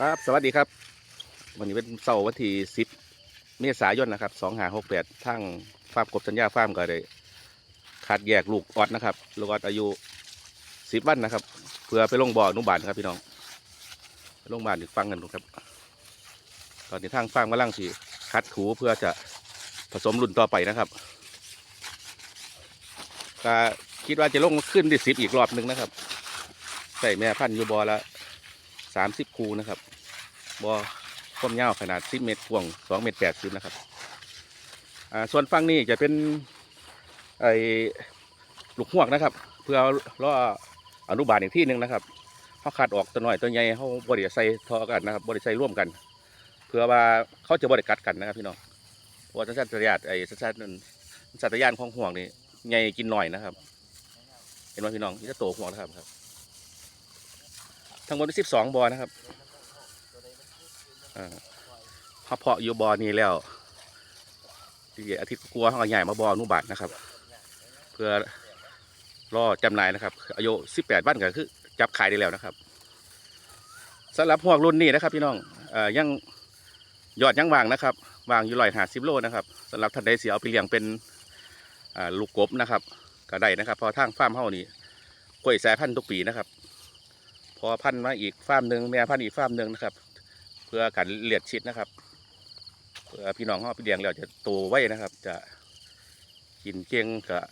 ครับสวัสดีครับ วันนี้เป็นเสาร์วันที่สิบเมษายนนะครับสองหาหกแปดทั้งฟาร์มกบสัญญาฟาร์มก็ได้คัดแยกลูกออดนะครับลูกออดอายุสิบวันนะครับ เพื่อไปลงบ่อนุบาลครับพี่น้องลงบานอีกฟังกันดูครับ ตอนนี้ทางฟาร์มกำลังสีคัดถูเพื่อจะผสมรุ่นต่อไปนะครับก็คิดว่าจะลงขึ้นที่สิบอีกรอบหนึ่งนะครับ ใส่แม่พันธุ์อยู่บอและ สามสิบคูนะครับบอความยาวขนาดสิบเมตรกว้างสองเมตรแปดสิบนะครับอ่าส่วนฝั่งนี้จะเป็นไอ้ลูกหวกนะครับ เพื่อล่ออนุบาลอีกที่หนึ่งนะครับเขาขาดออกตัวหน่อยตัวใหญ่เขาบริใส่ทอกันนะครับบริใส่ร่วมกัน เพื่อว่าเขาจะบริกัดกันนะครับพี่น้องเพราะว่าสัญชาตญาณไอ้สัญชาตสัญชาตญาณของห่วงนี่ใหญ่กินหน่อยนะครับ เห็นไหมพี่น้องนี่จะโตห่วงนะครับ ทั้งหมดสิบสองบอนะครับอ่าเพาะอยู่บอนี้แล้วที่อาทิตย์กลัวเขาเอาใหญ่มาบอนุบาตนะครับ เพื่อรอจำหน่ายนะครับ อายุสิบแปดวันก็คือจับขายได้แล้วนะครับสำหรับพวกรุ่นนี้นะครับ พี่น้องอยังยอดยังวางนะครับวางอยู่ลอยหาสิบโลนะครับสำหรับท่านใดเสียเอาไปเลี้ยงเป็นลูกกบนะครับก็ได้นะครับ พอทางฟาร์มเฮานี่กล้วยสายพันธุ์ทุกปีนะครับ พอพันมาอีกฟาร์มหนึ่งแม่พันอีกฟาร์มหนึ่งนะครับ เพื่อการเลียดชิดนะครับเพื่อพี่น้องเขาไปเลี้ยงแล้วจะโตไว้นะครับ จะกินเก่งกับ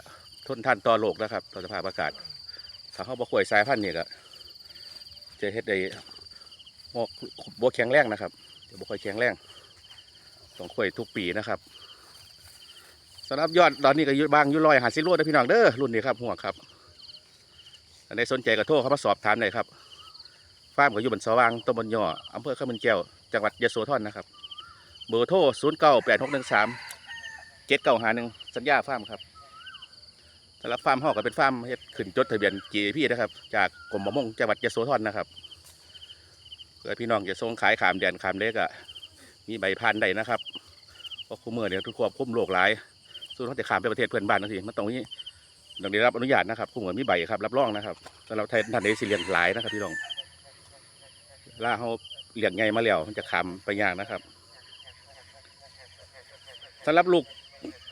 ทนทานต่อโลกนะครับต่อสภาพอากาศถ้าเขาบ่ข่วยสายพันธุ์นี่ก็จะเฮ็ดได้บ่บ่แข็งแรงนะครับจะบ่ค่อยแข็งแรงต้องข่วยทุกปีนะครับสำหรับยอดตอนนี้ก็ยุบางยุลอยหาซิโร่นะพี่น้องเด้อรุ่นนี้ครับหัวครับอันใดสนใจก็โทรเข้ามาสอบถามได้ครับ ฟาร์มก็อยู่บนสว่างตำบลย่ออำเภอข้ามนแก้ว จังหวัดยะโสธรนะครับ เบอร์โทร0 9 8 6 1 3 7 9 5 1สัญญาฟาร์มครับสำหรับฟาร์มหอกก็เป็นฟาร์มเฮ็ดขึ้นจดทะเบียน GAP นะครับ จากกรมประมงจังหวัดยะโสธรนะครับเพื่อพี่น้องจะส่งขายขามแดนขามเล็กอะมีใบพันธุ์ได้นะครับเพราะคู่มือเนี่ยทุกควบคุ้มโรคหลายสู้เขาจะขามไปประเทศเพื่อนบ้านทันทีมันตรงนี้ต้องได้รับอนุญาตนะครับผู้เหมือนมีใบครับรับรองนะครับสำหรับไทยท่านได้สิเลียงหลายนะครับพี่น้อง ล่าเขาเลี้ยงไงมาแล้วมันจะคำไปยากนะครับสำหรับลูก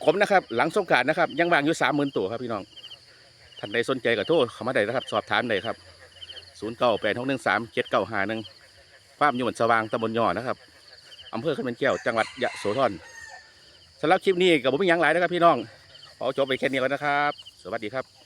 ผมนะครับ หลังสงการนะครับ ยังวางอยู่สามหมื่นตัวครับพี่น้องท่านใดสนใจก็โทรเข้ามาได้นะครับ สอบถามได้ครับศูนย์เก้าแปดหกหนึ่งสามเจ็ดเก้าห้าหนึ่งฟาร์มอยู่บนสว่างตำบลย่อนะครับอำเภอขึ้นเป็นแก้วจังหวัดยะโสธรสำหรับคลิปนี้กับผมมีหยังหลายนะครับพี่น้องขอจบไปแค่นี้แล้วนะครับ สวัสดีครับ